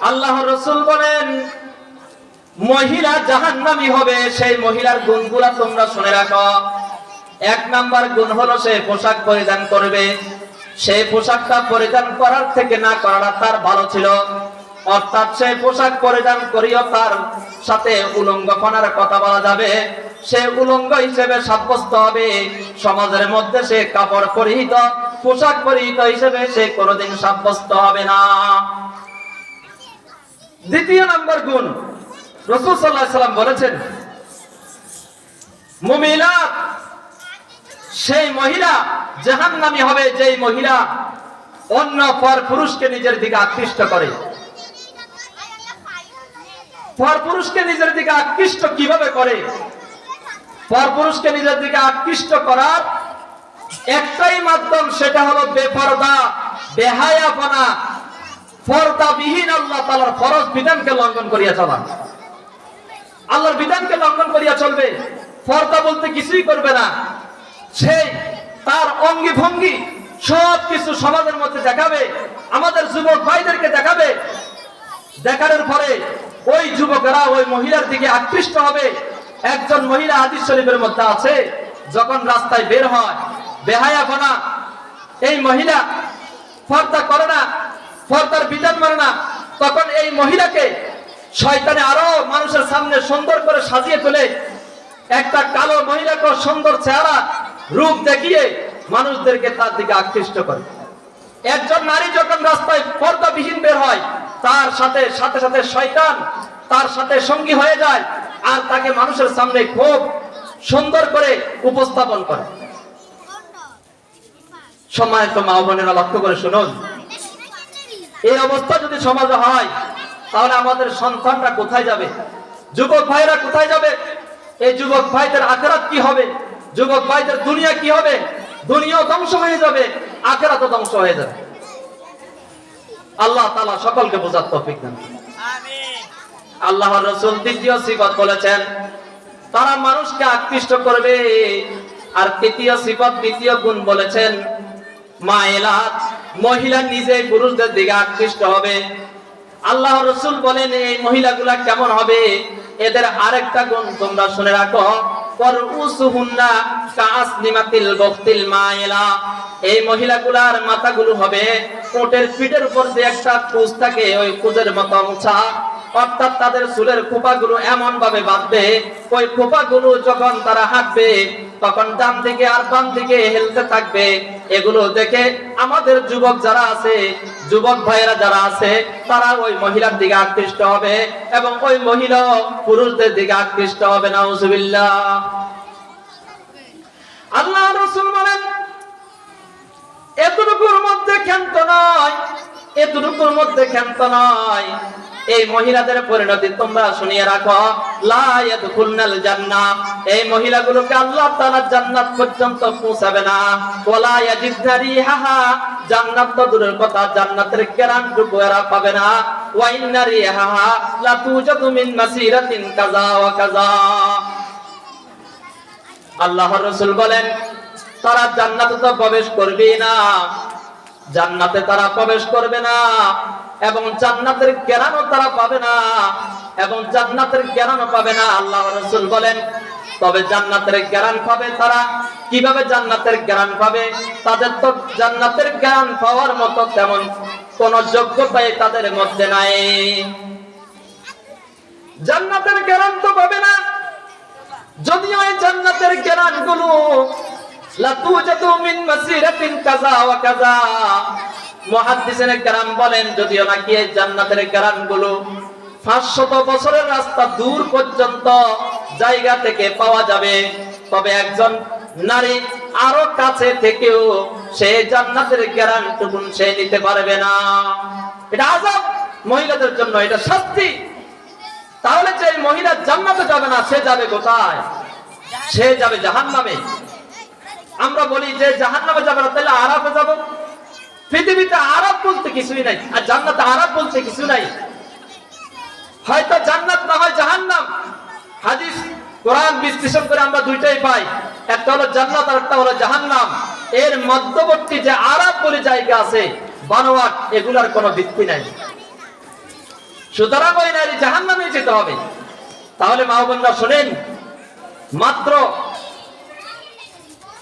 আল্লাহ রসুল বলেন, মহিলা হবে, সেই মহিলার গুণগুলা তোমরা শুনে রাখো। এক নাম্বার গুণ হলো সে পোশাক পরিধান করবে। সেই পোশাকটা পরিধান করার থেকে না করাটা তার ভালো ছিল। অর্থাৎ সেই পোশাক পরিধান করিও তার সাথে উলঙ্গপনার কথা বলা যাবে। সে উলঙ্গ হিসেবে সাব্যস্ত হবে। সমাজের মধ্যে সে কাপড় পরিহিত পোশাক পরিহিত হিসেবে সে কোনোদিন সাব্যস্ত হবে না। দ্বিতীয় নম্বর গুণ, রসুল সাল্লাহ সাল্লাম বলেছেন মুমিলাত সেই মহিলা জাহান্নামী হবে যেই মহিলা অন্য পর পুরুষকে নিজের দিকে আকৃষ্ট করে। পর পুরুষকে নিজের দিকে আকৃষ্ট কীভাবে করে? পর পুরুষকে নিজের দিকে আকৃষ্ট করার একটাই মাধ্যম, সেটা হলো বেপরদা বেহায়াপনা পর্দাবিহীন আল্লাহ তাআলার ফরজ বিধানকে লঙ্ঘন করিয়া চলা। আল্লাহর বিধানকে লঙ্ঘন করিয়া চলবে। পর্দা বলতে কিছুই করবে না। সেই তার অঙ্গি ভঙ্গি সব কিছু সমাজের মধ্যে দেখাবে, আমাদের যুবক ভাইদেরকে দেখাবে। দেখানোর পরে ওই যুবকেরা, ওই মহিলার দিকে আকৃষ্ট হবে। একজন মহিলা হাদিস শরীফের মধ্যে আছে, যখন রাস্তায় বের হয় বেহায়াপনা এই মহিলা ফর্দা করে না, ফর্দার বিধান মানে না। তখন এই মহিলাকে শয়তানে আরও মানুষের সামনে সুন্দর করে সাজিয়ে তোলে। একটা কালো মহিলাকে সুন্দর চেহারা, রূপ দেখিয়ে মানুষদেরকে তার দিকে আকৃষ্ট করে। একজন নারী যখন রাস্তায় পর্দাবিহীন বের হয়, তার সাথে সাথে সাথে শয়তান তার সাথে সঙ্গী হয়ে যায় আর তাকে মানুষের সামনে খুব সুন্দর করে উপস্থাপন করে। সম্মানিত মা বোনেরা লক্ষ্য করে শুনুন। এই অবস্থা যদি সমাজে হয়, তাহলে আমাদের সন্তানরা কোথায় যাবে? যুবক ভাইরা কোথায় যাবে? এই যুবক ভাইদের আখেরাত কি হবে? যুবক ভাইদের দুনিয়া কি হবে? দুনিয়া ধ্বংস হয়ে যাবে আখেরাত ধ্বংস হয়ে যাবে। আল্লাহ তাআলা সকলকে বোঝার তৌফিক দেন আল্লাহ রসুল দ্বিতীয় সিফত বলেছেন, তারা মানুষকে আকৃষ্ট করবে, আর তৃতীয় সিফত দ্বিতীয় গুণ বলেছেন মায়েলাত, মহিলা নিজে পুরুষদের দিকে আকৃষ্ট হবে। আল্লাহ রসুল বলেন, এই মহিলাগুলা কেমন হবে? এদের আরেকটা গুণ তোমরা শুনে রাখো। এই মহিলাগুলার মাথাগুলো হবে কোটের পিঠের উপর যে ওই কুজের মতো উঁচা অর্থাৎ তাদের চুলের খোপাগুলো এমন ভাবে বাঁধবে, ওই খোপাগুলো যখন তারা হাঁটবে তখন ডান দিকে আর বাম দিকে হেলতে থাকবে। এগুলো দেখে আমাদের যুবক যারা আছে, যুবক ভাইয়েরা যারা আছে, তারা ওই মহিলার দিকে আকৃষ্ট হবে এবং ওই মহিলা পুরুষদের দিকে আকৃষ্ট হবে। নাউজুবিল্লাহ। আল্লাহ রসুল বলেন, এতটুকুর মধ্যে ক্ষান্ত নয়, এতটুকুর মধ্যে ক্ষান্ত নয়। এই মহিলাদের পরিণতি তোমরা শুনিয়ে রাখো। লা ইয়াদখুলনাল জান্নাহ। এই মহিলাগুলোকে আল্লাহ তাআলা জান্নাত পর্যন্ত পৌঁছাবে না। জান্নাত তো দূরের কথা, জান্নাতের এরা পাবে না। মাসিরাতিন ওয়া আল্লাহর রাসূল বলেন, তারা জান্নাতে তো প্রবেশ করবেই না। জান্নাতে তারা প্রবেশ করবে না। এবং জান্নাতের জ্ঞানও তারা পাবে না, এবং জান্নাতের জ্ঞানও পাবে না। আল্লাহ রসুল বলেন, তবে জান্নাতের জ্ঞান পাবে তারা। কীভাবে জান্নাতের জ্ঞান পাবে? তাদের তো জান্নাতের জ্ঞান পাওয়ার মতো তেমন কোন যোগ্যতাই তাদের মধ্যে নাই। জান্নাতের জ্ঞান তো পাবে না। যদিও এই জান্নাতের জ্ঞানগুলো লাতুজাতু মিন মাসিরাতিন কাযা ওয়া কাযা। মুহাদ্দিসিনে কেরাম বলেন, যদিও নাকি এই জান্নাতের 500 বছরের রাস্তা দূর পর্যন্ত জায়গা থেকে পাওয়া যাবে, তবে একজন নারী আরও কাছে থেকেও সে জান্নাতের সে নিতে পারবে না। এটা মহিলাদের জন্য, এটা শাস্তি। তাহলে যে মহিলা জান্নাতে যাবে না, সে যাবে কোথায়? সে যাবে জাহান্নামে। আমরা বলি যে জাহান্নামে যাবে না, তাহলে আরাফে যাব। পৃথিবীতে বলতে কিছুই নাই, আর জান্নাতে বলতে কিছু নাই। হয়তো জান্নাত না হয় জাহান্নাম। হাদিস, কোরআন বিশ্লেষণ করে আমরা দুইটাই পাই। একটা হলো জান্নাত আর একটা হলো জাহান্নাম। এর মধ্যবর্তী যে আরব বলে জায়গা আছে, বানোয়াট, এগুলার কোনো ভিত্তি নাই। সুতরাং ওই নারী জাহান নামে যেতে হবে। তাহলে মা শোনেন, মাত্র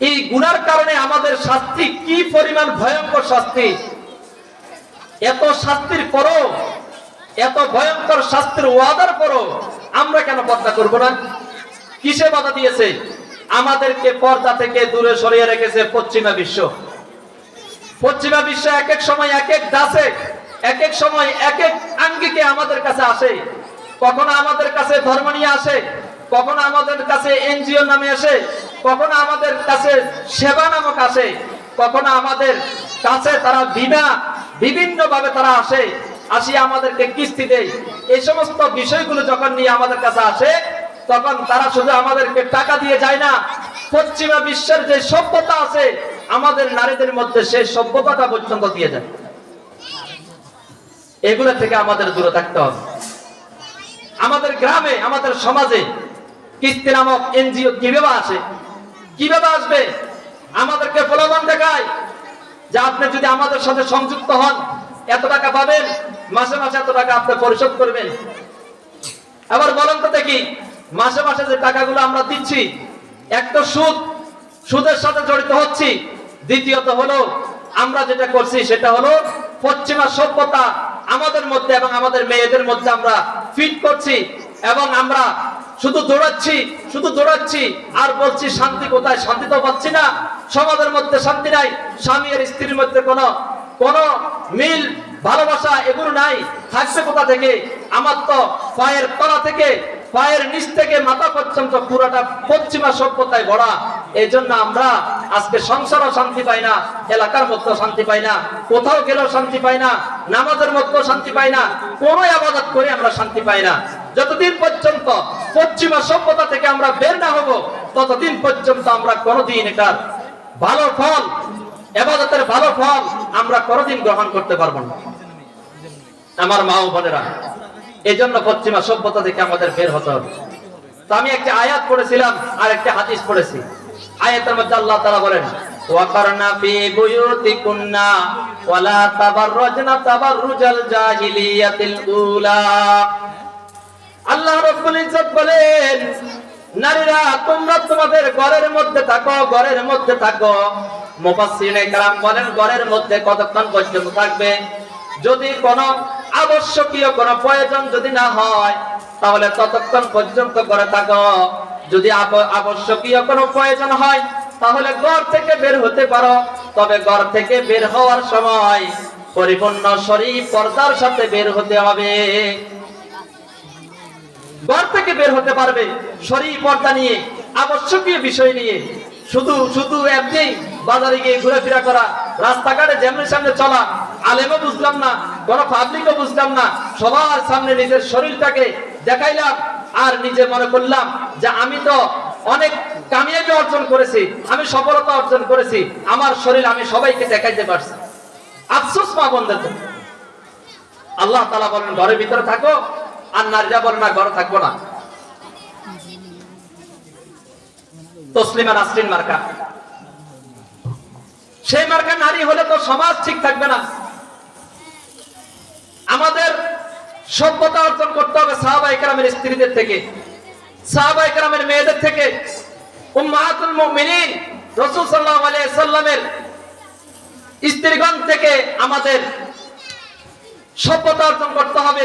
এই গুনার কারণে আমাদের শাস্তি কি পরিমাণ ভয়ঙ্কর শাস্তি? এত শাস্তির পরও, এত ভয়ঙ্কর শাস্তির ওয়াদার পরও আমরা কেন পর্দা করব না? কিসে বাধা দিয়েছে? আমাদেরকে পর্দা থেকে দূরে সরিয়ে রেখেছে পশ্চিমা বিশ্ব। পশ্চিমা বিশ্ব এক এক সময় এক এক দাসে, এক এক সময় এক এক আঙ্গিকে আমাদের কাছে আসে। কখনো আমাদের কাছে ধর্ম নিয়ে আসে কখনো আমাদের কাছে এনজিও নামে আসে? কখনো আমাদের কাছে সেবা নামক আসে? কখনো আমাদের কাছে তারা বিনা বিভিন্ন ভাবে তারা আসে আসি আমাদেরকে কিস্তি দেয়। এই সমস্ত বিষয়গুলো যখন নিয়ে আমাদের কাছে আসে, তখন তারা শুধু আমাদেরকে টাকা দিয়ে যায় না। পশ্চিমা বিশ্বের যে সভ্যতা আছে, আমাদের নারীদের মধ্যে সেই সভ্যতাটা পর্যন্ত দিয়ে যায়। এগুলো থেকে আমাদের দূরে থাকতে হবে। আমাদের গ্রামে, আমাদের সমাজে কিস্তি নামক এনজিও কীভাবে আসে? কীভাবে আসবে? আমাদেরকে প্রলোভন দেখায়। যে আপনি যদি আমাদের সাথে সংযুক্ত হন, এত টাকা পাবেন, মাসে মাসে এত টাকা আপনি পরিশোধ করবেন। আবার বলেন তো দেখি, মাসে মাসে যে টাকাগুলো আমরা দিচ্ছি, এক তো সুদ, সুদের সাথে জড়িত হচ্ছি। দ্বিতীয়ত হলো, আমরা যেটা করছি সেটা হলো, পশ্চিমা সভ্যতা আমাদের মধ্যে এবং আমাদের মেয়েদের মধ্যে আমরা ফিট করছি। এবং আমরা শুধু দৌড়াচ্ছি শুধু দৌড়াচ্ছি, আর বলছি শান্তি কোথায়? শান্তি তো পাচ্ছি না। সমাজের মধ্যে শান্তি নাই, স্বামী আর স্ত্রীর মধ্যে কোনো কোনো মিল, ভালোবাসা, এগুলো নাই। থাকছে কোথা থেকে? আমার তো পায়ের তলা থেকে পায়ের নিচ থেকে মাথা পর্যন্ত পুরোটা পশ্চিমা সভ্যতায় ভরা। এই জন্য আমরা আজকে সংসারও শান্তি পাই না, এলাকার মধ্যেও শান্তি পাই না, কোথাও গেলেও শান্তি পাই না, নামাজের মধ্যেও শান্তি পাই না, কোনো আবাদত করে আমরা শান্তি পাই না। যতদিন পর্যন্ত পশ্চিমা সভ্যতা থেকে আমরা বের না হব, ততদিন পর্যন্ত আমরা কোনোদিন এটার ভালো ফল, এবাদতের ভালো ফল আমরা কোনোদিন গ্রহণ করতে পারব না। আমার মা ও বোনেরা এই জন্য পশ্চিমা সভ্যতা থেকে আমাদের বের হতে হবে তো আমি একটা আয়াত পড়েছিলাম আর একটা হাদিস পড়েছি আয়াতের মধ্যে আল্লাহ তাআলা বলেন ওয়াকারনা ফি বুয়ুতিকুন্না ওয়ালা তাবাররাজনা তাবাররুজাল জাহিলিয়াতিল উলা আল্লাহ রাব্বুল ইজ্জত বলেন নারীরা তোমরা তোমাদের ঘরের মধ্যে থাকো ঘরের মধ্যে থাকো মুফাসসিরিনে کرام বলেন ঘরের মধ্যে কতক্ষণ পর্যন্ত থাকবে যদি কোনো আবশ্যকীয় কোনো প্রয়োজন যদি না হয়, তাহলে ততক্ষণ পর্যন্ত করে থাকো। যদি আবশ্যকীয় কোনো প্রয়োজন হয়, তাহলে ঘর থেকে বের হতে পারো। তবে ঘর থেকে বের হওয়ার সময় পরিপূর্ণ শরীর পর্দার সাথে বের হতে হবে। ঘর থেকে বের হতে পারবে শরীর পর্দা নিয়ে, আবশ্যকীয় বিষয় নিয়ে। শুধু শুধু এমনি বাজারে গিয়ে ঘুরেফেরা করা, রাস্তাঘাটে যেমনি সামনে চলা, আলেমও বুঝলাম না, কোন পাবলিকও বুঝলাম না, সবার সামনে নিজের শরীরটাকে দেখাইলাম আর নিজে মনে করলাম যে আমি তো অনেক কামিয়াবি অর্জন করেছি, আমি সফলতা অর্জন করেছি, আমার শরীর আমি সবাইকে দেখাইতে পারছি। আফসোস মা বন্ধের। আল্লাহ তালা বলেন, ঘরের ভিতরে থাকো, আর নারীরা বলে না, ঘরে থাকব না। তসলিমা নাসরিন মার্কা। সেই মার্কা নারী হলে তো সমাজ ঠিক থাকবে না। আমাদের সভ্যতা অর্জন করতে হবে সাহাবা স্ত্রীদের থেকে সাহাবা মেয়েদের থেকে। স্ত্রীগণ থেকে আমাদের সভ্যতা অর্জন করতে হবে,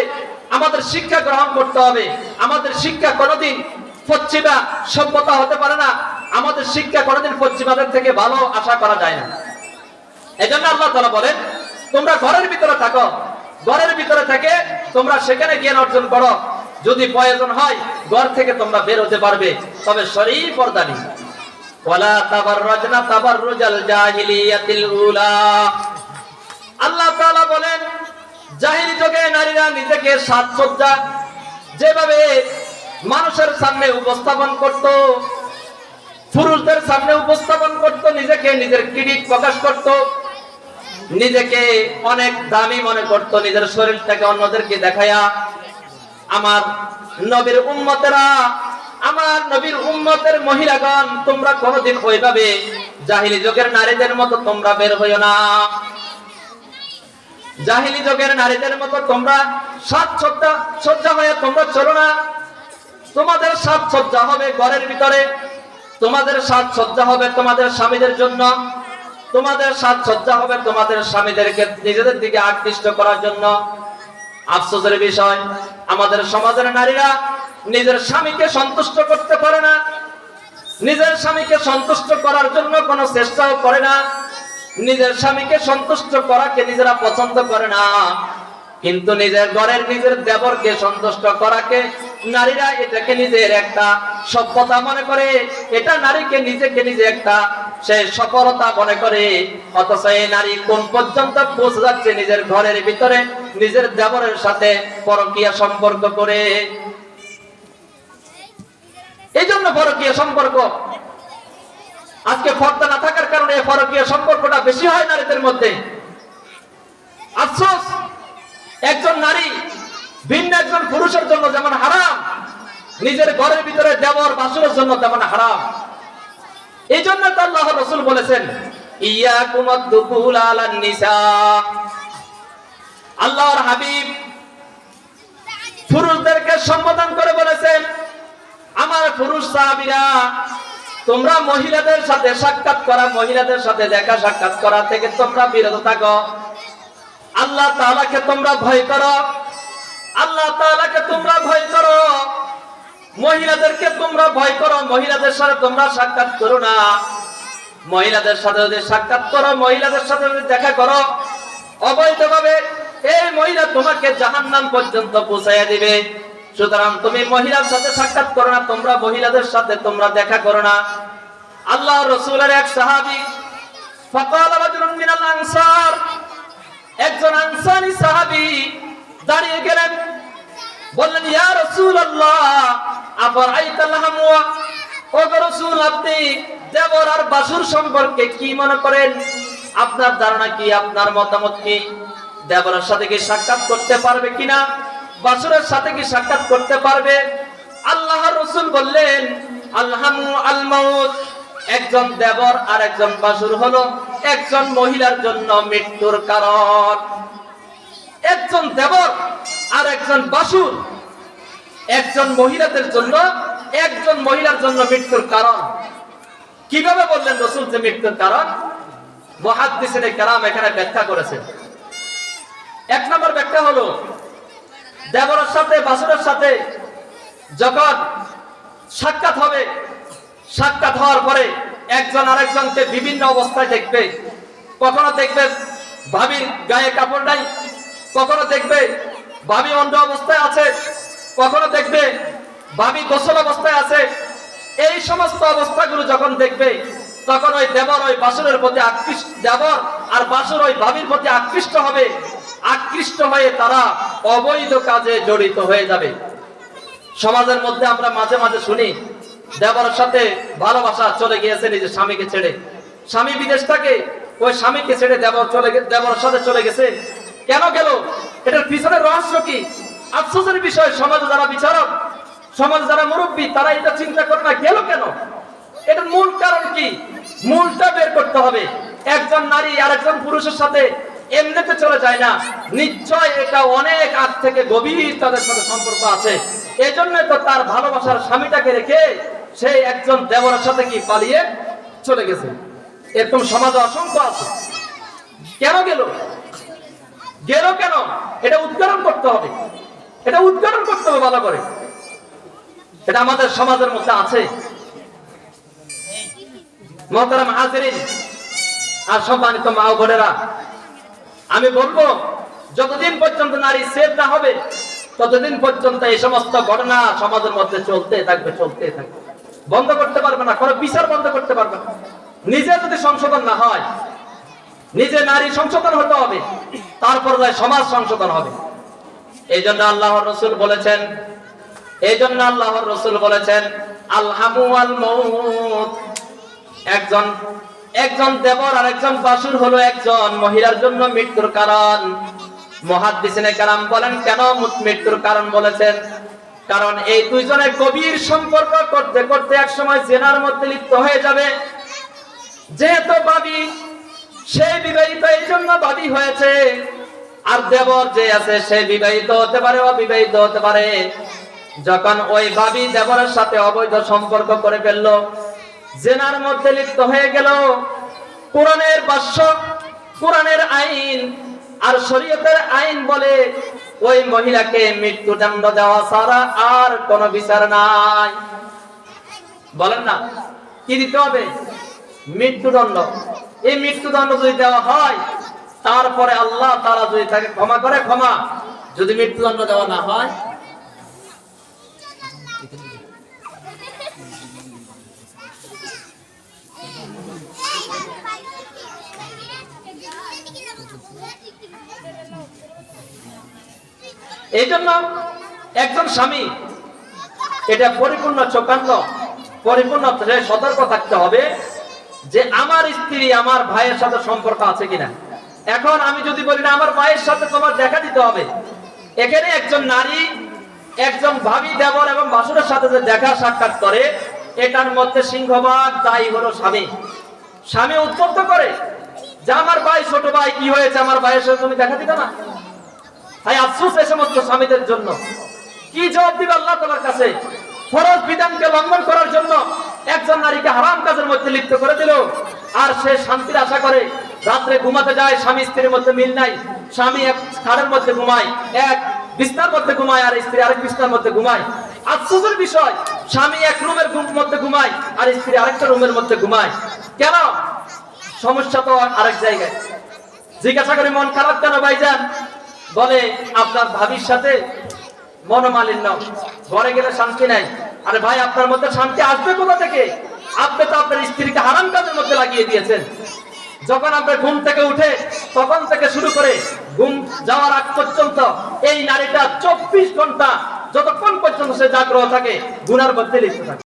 আমাদের শিক্ষা গ্রহণ করতে হবে। আমাদের শিক্ষা কোনোদিন পশ্চিমা সভ্যতা হতে পারে না। আমাদের শিক্ষা কোনোদিন পশ্চিমাদের থেকে ভালো আশা করা যায় না। এই জন্য আল্লাহ তালা বলেন, তোমরা ঘরের ভিতরে থাকো। ঘরের ভিতরে থেকে তোমরা সেখানে জ্ঞান অর্জন করো। যদি প্রয়োজন হয়, ঘর থেকে তোমরা বের হতে পারবে। তবে শরীর পর্দা নেই। আল্লাহ বলেন নারীরা নিজেকে সাজসজ্জা, যেভাবে মানুষের সামনে উপস্থাপন করত, পুরুষদের সামনে উপস্থাপন করত, নিজেকে নিজের কিরিট প্রকাশ করত নিজেকে অনেক দামি মনে করত, নিজের শরীরটাকে অন্যদেরকে দেখায়া আমার নবীর উম্মতেরা, আমার নবীর উম্মতের মহিলাগণ, তোমরা কোনোদিন ওইভাবে জাহিলি যুগের নারীদের মতো তোমরা বের হইও না। জাহিলি যুগের নারীদের মতো তোমরা সাত সজ্জা সজ্জা হয়ে তোমরা চলো না। তোমাদের সাত সজ্জা হবে ঘরের ভিতরে, তোমাদের সাত সজ্জা হবে তোমাদের স্বামীদের জন্য। তোমাদের সাজসজ্জা হবে তোমাদের স্বামীদেরকে নিজেদের দিকে আকৃষ্ট করার জন্য। আফসোসের বিষয়, আমাদের সমাজের নারীরা নিজের স্বামীকে সন্তুষ্ট করতে পারে না। নিজের স্বামীকে সন্তুষ্ট করার জন্য কোনো চেষ্টাও করে না। নিজের স্বামীকে সন্তুষ্ট করাকে নিজেরা পছন্দ করে না। কিন্তু নিজের ঘরের নিজের দেবরকে সন্তুষ্ট করাকে নারীরা এটাকে নিজের একটা সভ্যতা মনে করে। এটা নারীকে নিজেকে নিজে একটা সে সফলতা মনে করে। অথচ এই নারী কোন পর্যন্ত পৌঁছে যাচ্ছে নিজের ঘরের ভিতরে, নিজের দেবরের সাথে পরকীয়া সম্পর্ক করে? এই জন্য পরকীয় সম্পর্ক। আজকে ফর্দা না থাকার কারণে এই পরকীয় সম্পর্কটা বেশি হয় নারীদের মধ্যে। আফসোস। একজন নারী, ভিন্ন একজন পুরুষের জন্য যেমন হারাম, নিজের ঘরের ভিতরে দেবর বাসুরের জন্য তেমন হারাম। এই জন্য আল্লাহ রসুল বলেছেন ইয়া নিসা। আল্লাহর হাবিব পুরুষদেরকে সম্বোধন করে বলেছেন, আমার পুরুষ সাহাবীরা, তোমরা মহিলাদের সাথে সাক্ষাৎ করা, মহিলাদের সাথে দেখা সাক্ষাৎ করা থেকে তোমরা বিরত থাকো। আল্লাহ তালাকে তোমরা ভয় করো। আল্লাহ তালাকে তোমরা ভয় করো। মহিলাদেরকে তোমরা ভয় করো। মহিলাদের সাথে তোমরা সাক্ষাৎ করো না। মহিলাদের সাথে যদি সাক্ষাৎ করো, মহিলাদের সাথে যদি দেখা করো, অবৈধভাবে এই মহিলা তোমাকে জাহান নাম পর্যন্ত পৌঁছাইয়া দিবে। সুতরাং তুমি মহিলার সাথে সাক্ষাৎ করো না, তোমরা মহিলাদের সাথে তোমরা দেখা করো না। আল্লাহ রসুলের এক সাহাবি, ফকাল মিনাল আনসার একজন আনসারি সাহাবী দাঁড়িয়ে গেলেন। বললেন, ইয়া রাসূলুল্লাহ আফরাইতাল হামওয়া ও গো রাসূল, আপনি দেবর আর বাসুর সম্পর্কে কি মনে করেন? আপনার ধারণা কি, আপনার মতামত কি? দেবরের সাথে কি সাক্ষাৎ করতে পারবে কিনা? বাসুরের সাথে কি সাক্ষাৎ করতে পারবে? আল্লাহর রাসূল বললেন আলহামু আল মাউত। একজন দেবর আর একজন বাসুর হলো একজন মহিলার জন্য মৃত্যুর কারণ। একজন দেবর আর একজন বাসুর, একজন মহিলাদের জন্য, একজন মহিলার জন্য মৃত্যুর কারণ। কীভাবে বললেন রসুল যে মৃত্যুর কারণ? মহাদ্দিসের কালাম এখানে ব্যাখ্যা করেছে এক নম্বর ব্যাখ্যা হলো, দেবরের সাথে, বাসুরের সাথে যখন সাক্ষাৎ হবে সাক্ষাৎ হওয়ার পরে একজন আরেকজনকে বিভিন্ন অবস্থায় দেখবে। কখনো দেখবে ভাবির গায়ে কাপড় নাই, কখনো দেখবে ভাবি অন্ধ অবস্থায় আছে, কখনো দেখবে ভাবি গোসল অবস্থায় আছে। এই সমস্ত অবস্থাগুলো যখন দেখবে, তখন ওই দেবর ওই বাসুরের প্রতি আকৃষ্ট, দেবর আর বাসুর ওই ভাবির প্রতি আকৃষ্ট হবে। আকৃষ্ট হয়ে তারা অবৈধ কাজে জড়িত হয়ে যাবে। সমাজের মধ্যে আমরা মাঝে মাঝে শুনি দেবরের সাথে ভালোবাসা চলে গিয়েছে নিজের স্বামীকে ছেড়ে। স্বামী বিদেশ থাকে, ওই স্বামীকে ছেড়ে দেবর চলে দেবরের সাথে চলে গেছে। কেন গেল? এটার পিছনে রহস্য কি? আফসোসের বিষয়, সমাজে যারা বিচারক, সমাজে যারা মুরব্বী তারা এটা চিন্তা করে না, গেল কেন? এটার মূল কারণ কি? মূলটা বের করতে হবে। একজন নারী আর একজন পুরুষের সাথে এমনিতে চলে যায় না। নিশ্চয় এটা অনেক আগ থেকে গভীর তাদের সাথে সম্পর্ক আছে। এজন্য তো তার ভালোবাসার স্বামীটাকে রেখে সে একজন দেবরের সাথে কি পালিয়ে চলে গেছে। এরকম সমাজে অসংখ্য আছে। কেন গেল? গেল কেন? এটা উদ্ঘাটন করতে হবে। এটা উদ্ঘাটন করতে হবে ভালো করে। এটা আমাদের সমাজের মধ্যে আছে। মহতারাম হাজিরিন আর সম্মানিত মা বোনেরা, আমি বলব, যতদিন পর্যন্ত নারী সেফ না হবে ততদিন পর্যন্ত এই সমস্ত ঘটনা সমাজের মধ্যে চলতে থাকবে চলতে থাকবে? বন্ধ করতে পারবে না, কোনো বিচার বন্ধ করতে পারবে না। নিজে যদি সংশোধন না হয়, নিজে নারী সংশোধন হতে হবে, তারপর সমাজ সংশোধন হবে। এই জন্য আল্লাহর রসুল বলেছেন, এই জন্য আল্লাহর রসুল বলেছেন, আলহামু আল মৌত একজন একজন দেবর আর একজন বাসুর হলো একজন, মহিলার জন্য মৃত্যুর কারণ। মহাদ্দিসিনে কালাম বলেন, কেন মৃত্যুর কারণ বলেছেন? কারণ এই দুইজনে গভীর সম্পর্ক করতে করতে এক সময় জেনার মধ্যে লিপ্ত হয়ে যাবে। যেহেতু বাবি সে বিবাহিত, এই জন্য বাদী হয়েছে। আর দেবর যে আছে, সে বিবাহিত হতে পারে, অবিবাহিত হতে পারে। যখন ওই বাবি দেবরের সাথে অবৈধ সম্পর্ক করে ফেলল, জেনার মধ্যে লিপ্ত হয়ে গেল। কোরআনের বাস্য কোরআনের আইন আর শরীয়তের আইন বলে ওই মহিলাকে মৃত্যুদণ্ড দেওয়া ছাড়া আর কোনো বিচার নাই। বলেন না, কি দিতে হবে? মৃত্যুদণ্ড। এই মৃত্যুদণ্ড যদি দেওয়া হয়, তারপরে আল্লাহ তারা যদি তাকে ক্ষমা করে, ক্ষমা। যদি মৃত্যুদণ্ড দেওয়া না হয় এই জন্য একজন স্বামী, এটা পরিপূর্ণ চোখান্ত পরিপূর্ণ সতর্ক থাকতে হবে যে আমার স্ত্রী আমার ভাইয়ের সাথে সম্পর্ক আছে কিনা। এখন আমি যদি বলি না, আমার ভাইয়ের সাথে তোমার দেখা দিতে হবে। এখানে একজন নারী, একজন ভাবি দেবর এবং বাসুরের সাথে যে দেখা সাক্ষাৎ করে, এটার মধ্যে সিংহভাগ দায়ী হলো স্বামী। স্বামী উত্তপ্ত করে, যে আমার ভাই ছোট ভাই, কি হয়েছে? আমার ভাইয়ের সাথে তুমি দেখা দিতে না? তাই আফসোস এই সমস্ত স্বামীদের জন্য। কি জবাব দিবে আল্লাহ তালার কাছে? ফরজ বিধানকে লঙ্ঘন করার জন্য একজন নারীকে হারাম কাজের মধ্যে লিপ্ত করে দিল। আর সে শান্তির আশা করে রাত্রে ঘুমাতে যায়, স্বামী স্ত্রীর মধ্যে মিল নাই। স্বামী এক খাড়ের মধ্যে ঘুমায়, এক বিস্তার মধ্যে ঘুমায় আর স্ত্রী আরেক বিস্তার মধ্যে ঘুমায়। আফসোসের বিষয়, স্বামী এক রুমের মধ্যে ঘুমায় আর স্ত্রী আরেকটা রুমের মধ্যে ঘুমায়। কেন? সমস্যা তো আরেক জায়গায়। জিজ্ঞাসা করে মন খারাপ কেন ভাইজান? বলে, আপনার ভাবির সাথে মনোমালিন্য। ঘরে গেলে শান্তি নাই। আরে ভাই, আপনার মধ্যে শান্তি আসবে কোথা থেকে? আপনি তো আপনার স্ত্রীকে হারাম কাজের মধ্যে লাগিয়ে দিয়েছেন। যখন আপনার ঘুম থেকে উঠে, তখন থেকে শুরু করে ঘুম যাওয়ার আগ পর্যন্ত এই নারীটা চব্বিশ ঘণ্টা, যতক্ষণ পর্যন্ত সে জাগ্রহ থাকে, গুনার মধ্যে লিপ্ত থাকে।